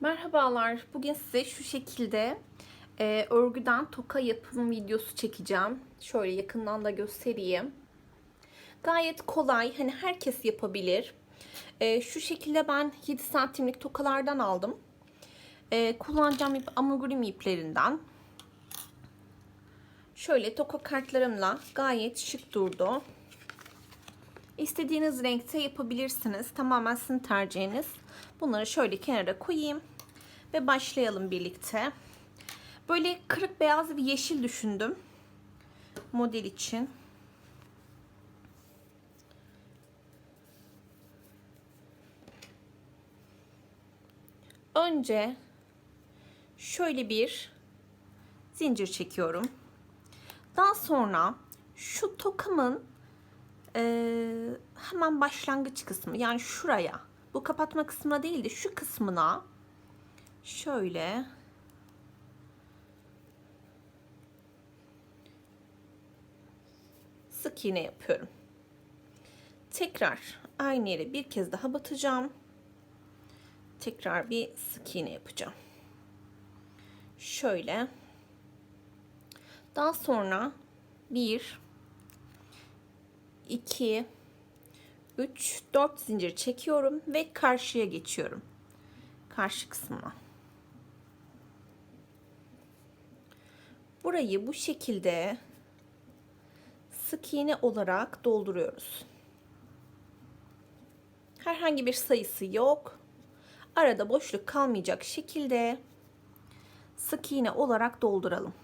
Merhabalar. Bugün size şu şekilde e, örgüden toka yapım videosu çekeceğim. Şöyle yakından da göstereyim. Gayet kolay. Hani herkes yapabilir. E, şu şekilde ben 7 santimlik tokalardan aldım. E, kullanacağım ip amigurumi iplerinden. Şöyle toka kartlarımla gayet şık durdu. İstediğiniz renkte yapabilirsiniz. Tamamen sizin tercihiniz. Bunları şöyle kenara koyayım ve başlayalım birlikte. Böyle kırık beyaz bir yeşil düşündüm model için. Önce şöyle bir zincir çekiyorum. Daha sonra şu tokamın e, hemen başlangıç kısmı yani şuraya bu kapatma kısmına değil de şu kısmına şöyle sık iğne yapıyorum. Tekrar aynı yere bir kez daha batacağım. Tekrar bir sık iğne yapacağım. Şöyle. Daha sonra bir 2 3 4 zincir çekiyorum ve karşıya geçiyorum. Karşı kısmına. Burayı bu şekilde sık iğne olarak dolduruyoruz. Herhangi bir sayısı yok. Arada boşluk kalmayacak şekilde sık iğne olarak dolduralım.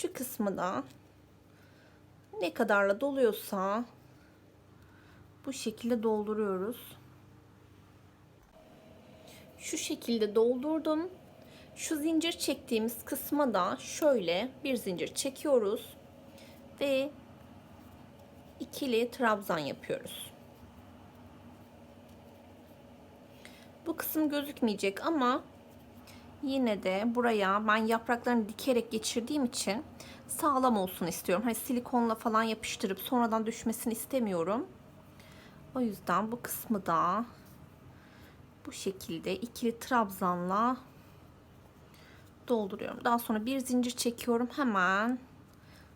Şu kısmı da ne kadarla doluyorsa bu şekilde dolduruyoruz. Şu şekilde doldurdum. Şu zincir çektiğimiz kısma da şöyle bir zincir çekiyoruz ve ikili trabzan yapıyoruz. Bu kısım gözükmeyecek ama Yine de buraya ben yapraklarını dikerek geçirdiğim için sağlam olsun istiyorum. Hani silikonla falan yapıştırıp sonradan düşmesini istemiyorum. O yüzden bu kısmı da bu şekilde ikili trabzanla dolduruyorum. Daha sonra bir zincir çekiyorum. Hemen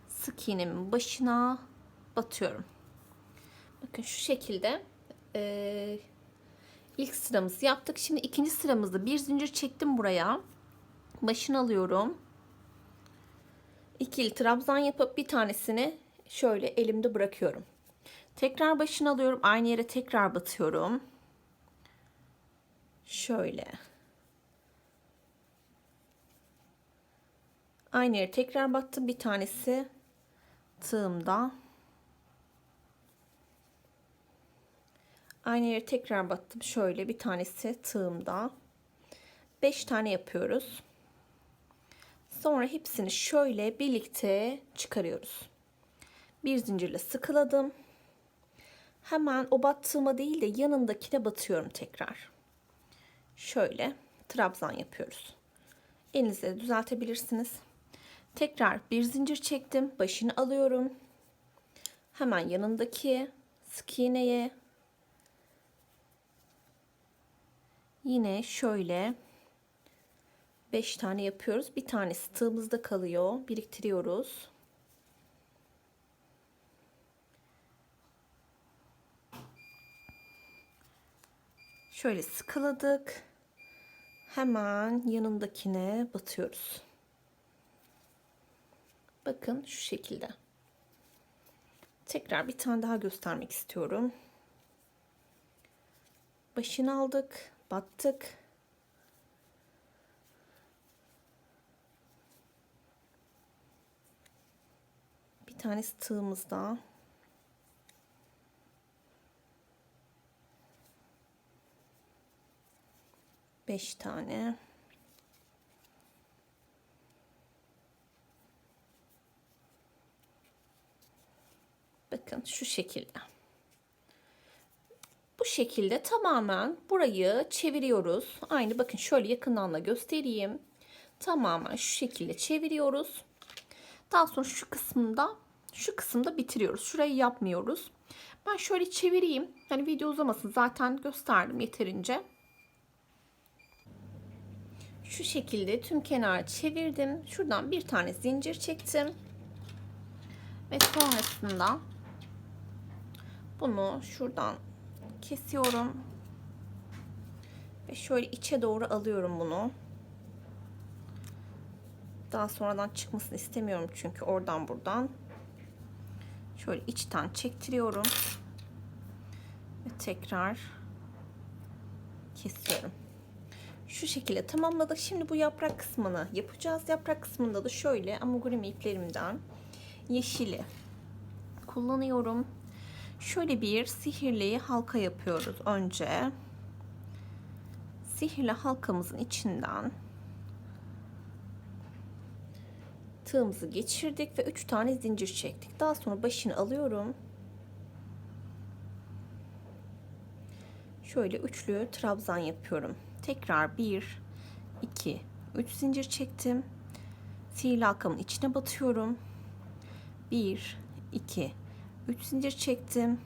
sık iğnemin başına batıyorum. Bakın şu şekilde e, İlk sıramızı yaptık. Şimdi ikinci sıramızda bir zincir çektim buraya. Başını alıyorum. İkili trabzan yapıp bir tanesini şöyle elimde bırakıyorum. Tekrar başını alıyorum. Aynı yere tekrar batıyorum. Şöyle. Aynı yere tekrar battım. Bir tanesi tığımda. Aynı yere tekrar battım. Şöyle bir tanesi tığımda. 5 tane yapıyoruz. Sonra hepsini şöyle birlikte çıkarıyoruz. Bir zincirle sıkıladım. Hemen o battığıma değil de yanındakine batıyorum tekrar. Şöyle trabzan yapıyoruz. Elinizle düzeltebilirsiniz. Tekrar bir zincir çektim. Başını alıyorum. Hemen yanındaki sık iğneye Yine şöyle 5 tane yapıyoruz. Bir tanesi tığımızda kalıyor. Biriktiriyoruz. Şöyle sıkıladık. Hemen yanındakine batıyoruz. Bakın şu şekilde. Tekrar bir tane daha göstermek istiyorum. Başını aldık battık. Bir tanesi tığımızda. Beş tane. Bakın şu şekilde. Bu şekilde tamamen burayı çeviriyoruz. Aynı bakın şöyle yakından da göstereyim. Tamamen şu şekilde çeviriyoruz. Daha sonra şu kısmında şu kısımda bitiriyoruz. Şurayı yapmıyoruz. Ben şöyle çevireyim. Hani video uzamasın. Zaten gösterdim yeterince. Şu şekilde tüm kenarı çevirdim. Şuradan bir tane zincir çektim. Ve sonrasında bunu şuradan kesiyorum. Ve şöyle içe doğru alıyorum bunu. Daha sonradan çıkmasını istemiyorum çünkü oradan buradan. Şöyle içten çektiriyorum. Ve tekrar kesiyorum. Şu şekilde tamamladık. Şimdi bu yaprak kısmını yapacağız. Yaprak kısmında da şöyle amigurumi iplerimden yeşili kullanıyorum. Şöyle bir sihirli halka yapıyoruz önce. Sihirli halkamızın içinden tığımızı geçirdik ve 3 tane zincir çektik. Daha sonra başını alıyorum. Şöyle üçlü trabzan yapıyorum. Tekrar 1 2 3 zincir çektim. Sihirli halkamın içine batıyorum. 1 2 3 zincir çektim.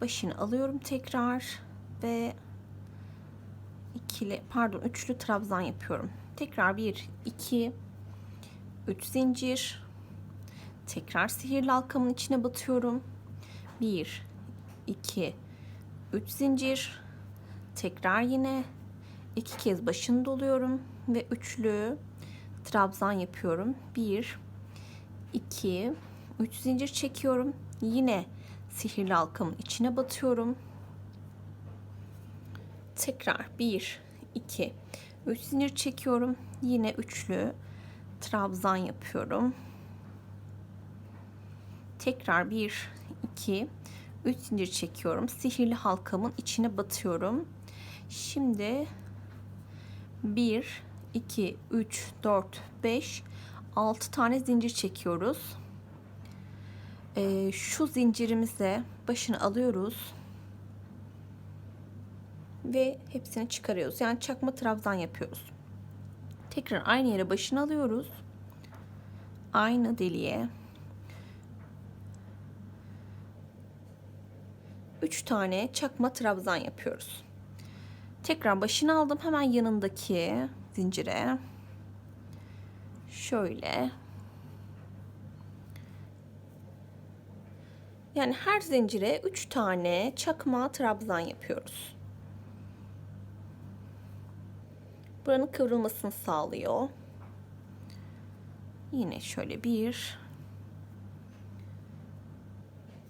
Başını alıyorum tekrar ve ikili pardon üçlü trabzan yapıyorum. Tekrar 1 2 3 zincir. Tekrar sihirli halkamın içine batıyorum. 1 2 3 zincir. Tekrar yine iki kez başını doluyorum ve üçlü trabzan yapıyorum. 1 2 3 zincir çekiyorum. Yine sihirli halkamın içine batıyorum. Tekrar 1 2 3 zincir çekiyorum. Yine üçlü trabzan yapıyorum. Tekrar 1 2 3 zincir çekiyorum. Sihirli halkamın içine batıyorum. Şimdi 1 2 3 4 5 6 tane zincir çekiyoruz. Ee, şu zincirimize başını alıyoruz. Ve hepsini çıkarıyoruz. Yani çakma trabzan yapıyoruz. Tekrar aynı yere başını alıyoruz. Aynı deliğe 3 tane çakma trabzan yapıyoruz. Tekrar başını aldım. Hemen yanındaki zincire şöyle yani her zincire 3 tane çakma trabzan yapıyoruz. Buranın kıvrılmasını sağlıyor. Yine şöyle bir,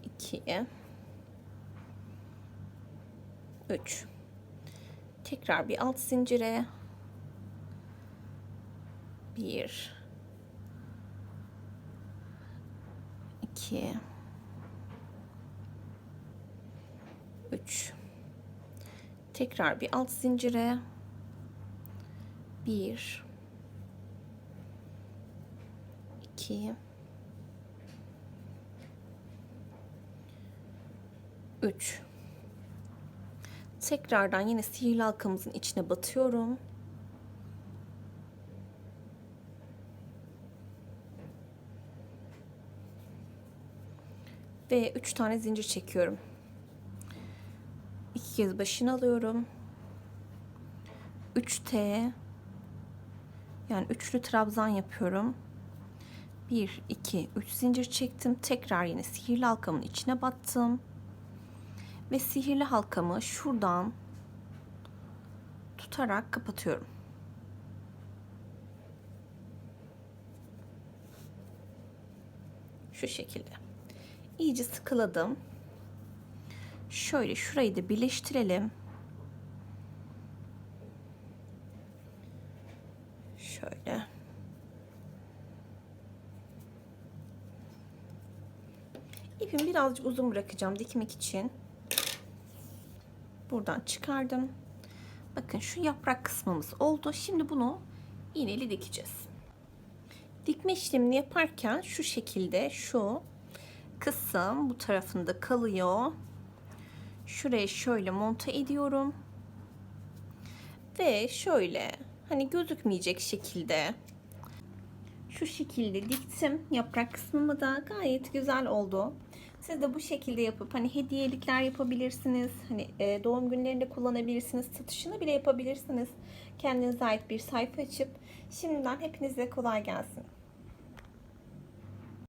iki, üç. Tekrar bir alt zincire bir, iki, üç. Tekrar bir alt zincire bir, iki, üç. Tekrardan yine sihirli halkamızın içine batıyorum. Ve üç tane zincir çekiyorum. İki kez başını alıyorum. 3T yani üçlü trabzan yapıyorum. 1 2 3 zincir çektim. Tekrar yine sihirli halkamın içine battım. Ve sihirli halkamı şuradan tutarak kapatıyorum. Şu şekilde. İyice sıkıladım. Şöyle şurayı da birleştirelim. Şöyle. İpimi birazcık uzun bırakacağım dikmek için. Buradan çıkardım. Bakın şu yaprak kısmımız oldu. Şimdi bunu iğneli dikeceğiz. Dikme işlemini yaparken şu şekilde şu kısım bu tarafında kalıyor. Şuraya şöyle monte ediyorum. Ve şöyle hani gözükmeyecek şekilde şu şekilde diktim. Yaprak kısmımı da gayet güzel oldu. Siz de bu şekilde yapıp hani hediyelikler yapabilirsiniz. Hani e, doğum günlerinde kullanabilirsiniz. Satışını bile yapabilirsiniz. Kendinize ait bir sayfa açıp şimdiden hepinize kolay gelsin.